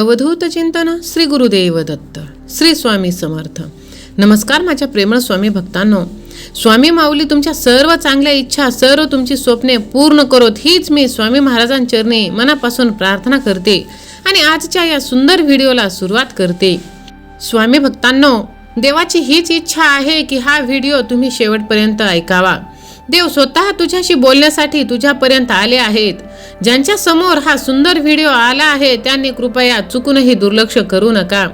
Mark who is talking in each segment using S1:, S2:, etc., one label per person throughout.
S1: अवधूत चिंतन श्री गुरुदेव दत्त श्री स्वामी समर्थ. नमस्कार माझ्या प्रेमळ स्वामी भक्तांनो. स्वामी माऊली तुमच्या सर्व चांगल्या इच्छा सर्व तुमची स्वप्ने पूर्ण करोत हीच मी स्वामी महाराजांचरणी मनापासून प्रार्थना करते आणि आजच्या या सुंदर व्हिडिओला सुरुवात करते. स्वामी भक्तांनो देवाची हीच इच्छा आहे की हा व्हिडिओ तुम्ही शेवटपर्यंत ऐकावा. देव स्वतः तुझ्याशी बोलण्यासाठी तुझ्यापर्यंत आले आहेत. ज्यांच्या समोर हा सुंदर व्हिडिओ आला आहे त्यांनी कृपया चुकूनही दुर्लक्ष करू नका.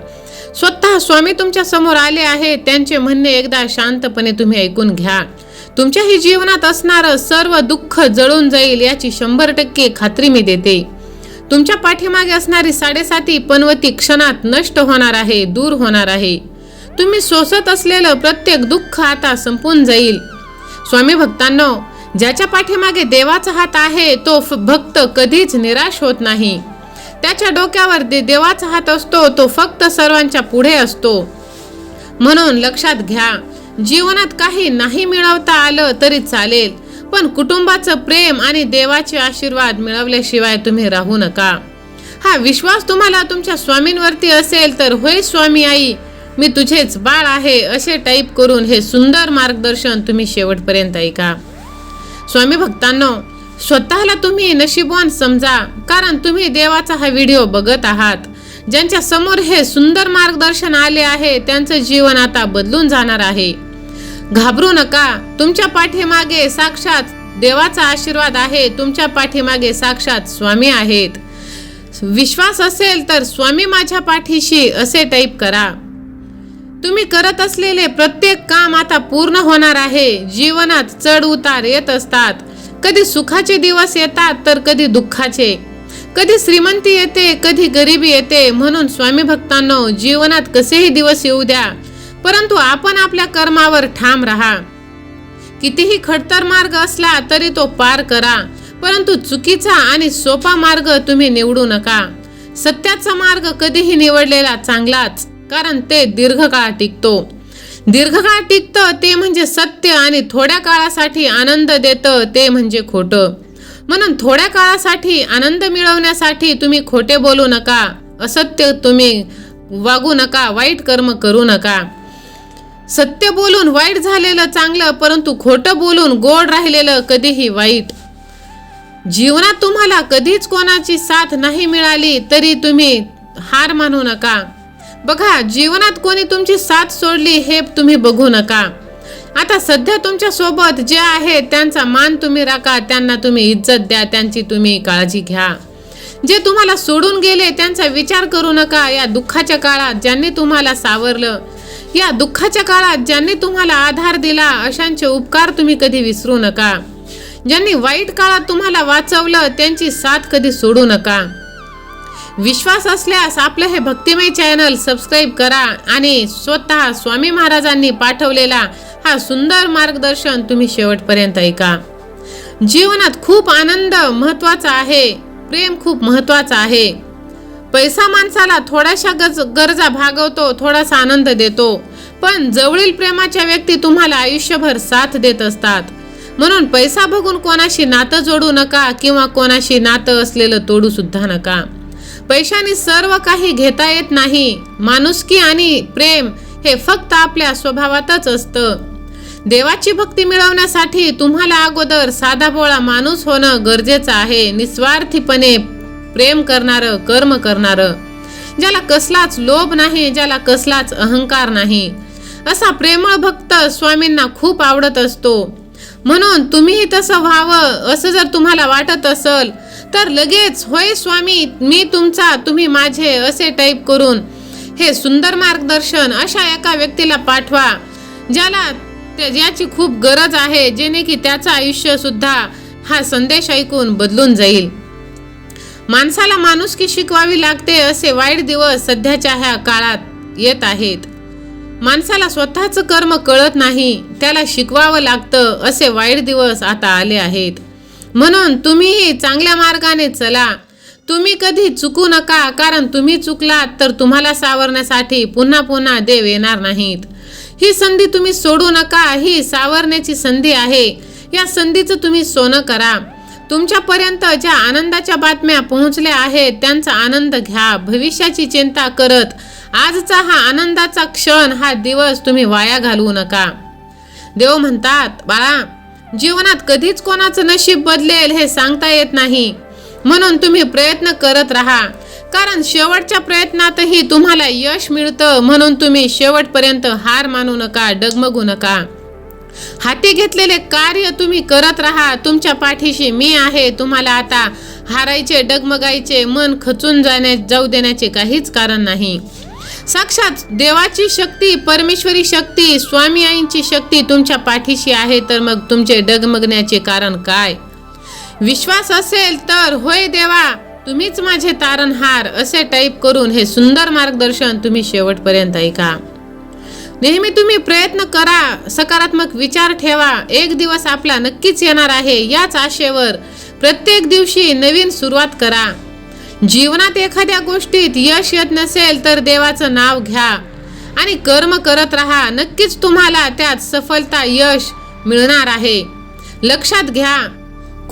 S1: स्वतः स्वामी तुमच्यासमोर आले आहेत त्यांचे म्हणणे एकदा शांतपणे तुम्ही ऐकून घ्या. तुमच्याही जीवनात असणारं सर्व दुःख जळून जाईल याची शंभर टक्के खात्री मी देते. तुमच्या पाठीमागे असणारी साडेसाती पनवती क्षणात नष्ट होणार आहे दूर होणार आहे. तुम्ही सोसत असलेलं प्रत्येक दुःख आता संपून जाईल. स्वामी भक्तांनो ज्याच्या पाठीमागे देवाचा हात आहे तो फ- भक्त कधीच निराश होत नाही. त्याच्या डोक्यावर दे देवाचा हात असतो तो फक्त सर्वांच्या पुढे असतो. म्हणून लक्षात घ्या जीवनात काही नाही मिळवता आलं तरी चालेल पण कुटुंबाचं प्रेम आणि देवाचे आशीर्वाद मिळवल्याशिवाय तुम्ही राहू नका. हा विश्वास तुम्हाला तुमच्या स्वामींवरती असेल तर होय स्वामी आई मी तुझेच बाळ आहे असे टाईप करून हे सुंदर मार्गदर्शन तुम्ही शेवटपर्यंत ऐका. स्वामी भक्तांनो स्वतःला तुम्ही नशीबवान समजा कारण तुम्ही देवाचा हा व्हिडिओ बघत आहात. ज्यांच्या समोर हे सुंदर मार्गदर्शन आले आहे त्यांचं जीवन आता बदलून जाणार आहे. घाबरू नका तुमच्या पाठीमागे साक्षात देवाचा आशीर्वाद आहे तुमच्या पाठीमागे साक्षात स्वामी आहेत. विश्वास असेल तर स्वामी माझ्या पाठीशी असे टाईप करा. तुम्ही करत असलेले प्रत्येक काम आता पूर्ण होणार आहे. जीवनात चढ उतार येत असतात. कधी सुखाचे दिवस येतात तर कधी दुःखाचे. कधी श्रीमंती येते कधी गरिबी येते म्हणून स्वामी भक्तांनो जीवनात कसेही दिवस येऊ द्या. परंतु आपण आपल्या कर्मावर ठाम राहा. कितीही खडतर मार्ग असला तरी तो पार करा. परंतु चुकीचा आणि सोपा मार्ग तुम्ही निवडू नका. सत्याचा मार्ग कधीही निवडलेला चांगलाच. कारण ते दीर्घकाळ टिकतो. दीर्घकाळ टिकतं ते म्हणजे सत्य आणि थोड्या काळासाठी आनंद देतं ते म्हणजे खोटं. म्हणून थोड्या काळासाठी आनंद मिळवण्यासाठी तुम्ही खोटे बोलू नका असत्य तुम्ही वागू नका वाईट कर्म करू नका. सत्य बोलून वाईट झालेलं चांगलं परंतु खोटं बोलून गोड राहिलेलं कधीही वाईट. जीवनात तुम्हाला कधीच कोणाची साथ नाही मिळाली तरी तुम्ही हार मानू नका. बघा जीवनात कोणी तुमची साथ सोडली हे तुम्ही बघू नका. आता सध्या तुमच्यासोबत जे आहे त्यांचा मान तुम्ही राखा त्यांना तुम्ही इज्जत द्या त्यांची तुम्ही काळजी घ्या. जे तुम्हाला सोडून गेले त्यांचा विचार करू नका. या दुःखाच्या काळात ज्यांनी तुम्हाला सावरलं या दुःखाच्या काळात ज्यांनी तुम्हाला आधार दिला अशांचे उपकार तुम्ही कधी विसरू नका. ज्यांनी वाईट काळात तुम्हाला वाचवलं त्यांची साथ कधी सोडू नका. विश्वास असल्यास आपलं हे भक्तिमय चॅनल सबस्क्राईब करा आणि स्वतः स्वामी महाराजांनी पाठवलेला हा सुंदर मार्गदर्शन तुम्ही शेवटपर्यंत ऐका. जीवनात खूप आनंद महत्त्वाचा आहे प्रेम खूप महत्त्वाचा आहे. पैसा माणसाला थोड्याशा गज गरजा भागवतो थोडासा आनंद देतो पण जवळील प्रेमाच्या व्यक्ती तुम्हाला आयुष्यभर साथ देत असतात. म्हणून पैसा बघून कोणाशी नातं जोडू नका किंवा कोणाशी नातं असलेलं तोडू सुद्धा नका. पैशाने सर्व काही घेता येत नाही. माणुसकी आणि प्रेम हे फक्त आपल्या स्वभावातच असतं. देवाची भक्ती मिळवण्यासाठी तुम्हाला अगोदर साधा बोळा माणूस होणं गरजेचं आहे. निस्वार्थीपणे प्रेम करणारं कर्म करणारं ज्याला कसलाच लोभ नाही ज्याला कसलाच अहंकार नाही. असा प्रेमळ भक्त स्वामींना खूप आवडत असतो. म्हणून तुम्हीही तसं व्हावं असं जर तुम्हाला वाटत असेल तर लगेच होय स्वामी मी तुमचा तुम्ही माझे असे टाईप करून हे सुंदर मार्गदर्शन अशा एका व्यक्तीला पाठवा ज्याला त्या- ज्याची खूप गरज आहे जेणे की त्याचं आयुष्य सुद्धा हा संदेश ऐकून बदलून जाईल. माणसाला माणुसकी शिकवावी लागते असे वाईट दिवस सध्याच्या ह्या काळात येत आहेत. माणसाला स्वतःचं कर्म कळत नाही त्याला शिकवावं लागतं असे वाईट दिवस आता आले आहेत. म्हणून तुम्हीही चांगल्या मार्गाने चला. तुम्ही कधी चुकू नका कारण तुम्ही चुकलात तर तुम्हाला सावरण्यासाठी पुन्हा पुन्हा देव येणार नाहीत. ही संधी तुम्ही सोडू नका ही सावरण्याची संधी आहे. या संधीचं तुम्ही सोनं करा. तुमच्यापर्यंत ज्या आनंदाच्या बातम्या पोहोचल्या आहेत त्यांचा आनंद घ्या. भविष्याची चिंता करत आजचा हा आनंदाचा क्षण हा दिवस तुम्ही वाया घालवू नका. देव म्हणतात बाळा जीवनात कधीच कोणाचं नशीब बदलेल हे सांगता येत नाही. म्हणून तुम्ही प्रयत्न करत राहा. कारण शेवटच्या प्रयत्नातही तुम्हाला यश मिळतं म्हणून तुम्ही शेवटपर्यंत हार मानू नका डगमगू नका. हाती घेतलेले कार्य तुम्ही करत राहा. तुमच्या पाठीशी मी आहे तुम्हाला आता हारायचे डगमगायचे मन खचून जाण्या जाऊ देण्याचे काहीच कारण नाही. साक्षात देवाची शक्ती परमेश्वरी शक्ती स्वामी आईंची शक्ती तुमच्या पाठीशी आहे तर मग तुमचे डगमगण्याचे कारण काय? विश्वास असेल तर होय देवा तुम्हीच माझे तारणहार असे टाईप करून हे सुंदर मार्गदर्शन तुम्ही शेवटपर्यंत ऐका. नेहमी तुम्ही प्रयत्न करा सकारात्मक विचार ठेवा एक दिवस आपला नक्कीच येणार आहे याच आशेवर प्रत्येक दिवशी नवीन सुरुवात करा. जीवनात एखाद्या गोष्टीत यश येत नसेल तर देवाचं नाव घ्या. आणि कर्म करत राहा. नक्कीच तुम्हाला त्यात सफलता यश मिळणार आहे. लक्षात घ्या.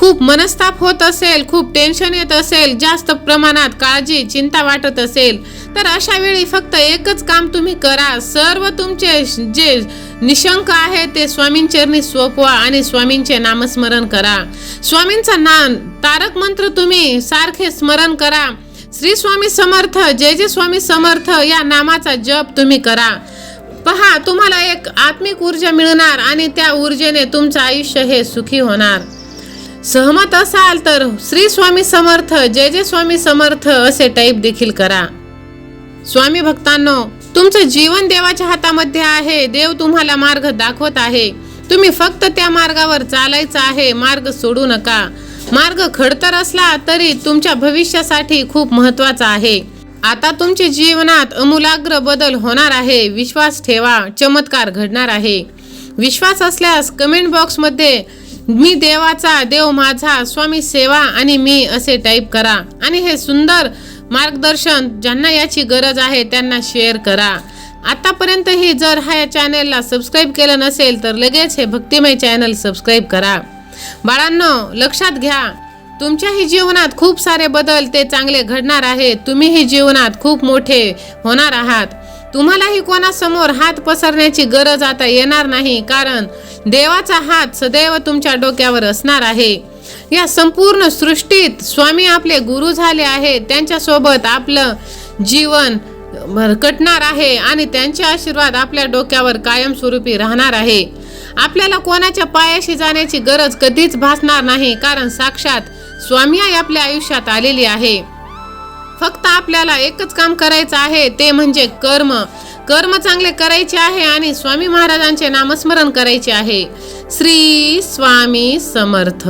S1: खूप मनस्ताप होत असेल खूप टेन्शन येत असेल जास्त प्रमाणात काळजी चिंता वाटत असेल तर अशा वेळी फक्त एकच काम तुम्ही करा. सर्व तुमचे जे निशंक आहे ते स्वामींचरणी सोपवा आणि स्वामींचे नामस्मरण करा. स्वामींचा नाम तारक मंत्र तुम्ही सारखे स्मरण करा. श्री स्वामी समर्थ जय जय स्वामी समर्थ या नामाचा जप तुम्ही करा. पहा तुम्हाला एक आत्मिक ऊर्जा मिळणार आणि त्या ऊर्जेने तुमचं आयुष्य हे सुखी होणार. सहमत असाल तर श्री स्वामी समर्थ जय जय स्वामी समर्थ असे टाईप देखील करा. स्वामी भक्तांनो तुमचं जीवन देवाच्या हातामध्ये आहे. देव तुम्हाला मार्ग दाखवत आहे. तुम्ही फक्त त्या मार्गावर चालायचं आहे. मार्ग सोडू नका. मार्ग खडतर असला तरी तुमच्या भविष्यासाठी खूप महत्त्वाचा आहे. आता तुमच्या जीवनात अमूलाग्र बदल होणार आहे. विश्वास ठेवा. चमत्कार घडणार आहे. विश्वास असल्यास कमेंट बॉक्समध्ये मी देवाचा देव माझा स्वामी सेवा आणि मी असे टाईप करा. आणि हे सुंदर मार्गदर्शन ज्यांना याची गरज आहे त्यांना शेअर करा. आतापर्यंतही जर ह्या चॅनेलला सबस्क्राईब केलं नसेल तर लगेच हे भक्तिमय चॅनल सबस्क्राईब करा. बाळांनो लक्षात घ्या तुमच्याही जीवनात खूप सारे बदल ते चांगले घडणार आहेत. तुम्हीही जीवनात खूप मोठे होणार आहात. तुम्हालाही कोणासमोर हात पसरण्याची गरज आता येणार नाही कारण देवाचा हात सदैव तुमच्या डोक्यावर असणार आहे. या संपूर्ण सृष्टीत स्वामी आपले गुरु झाले आहेत. त्यांच्यासोबत आपलं जीवन भरकटणार आहे आणि त्यांचे आशीर्वाद आपल्या डोक्यावर कायमस्वरूपी राहणार आहे. आपल्याला कोणाच्या पायाशी जाण्याची गरज कधीच भासणार नाही कारण साक्षात स्वामी आई आपल्या आयुष्यात आलेली आहे. फक्त आपल्याला एकच काम करायचं आहे ते म्हणजे कर्म. कर्म चांगले करायचे आहे आणि स्वामी महाराजांचे नामस्मरण करायचे आहे. श्री स्वामी समर्थ.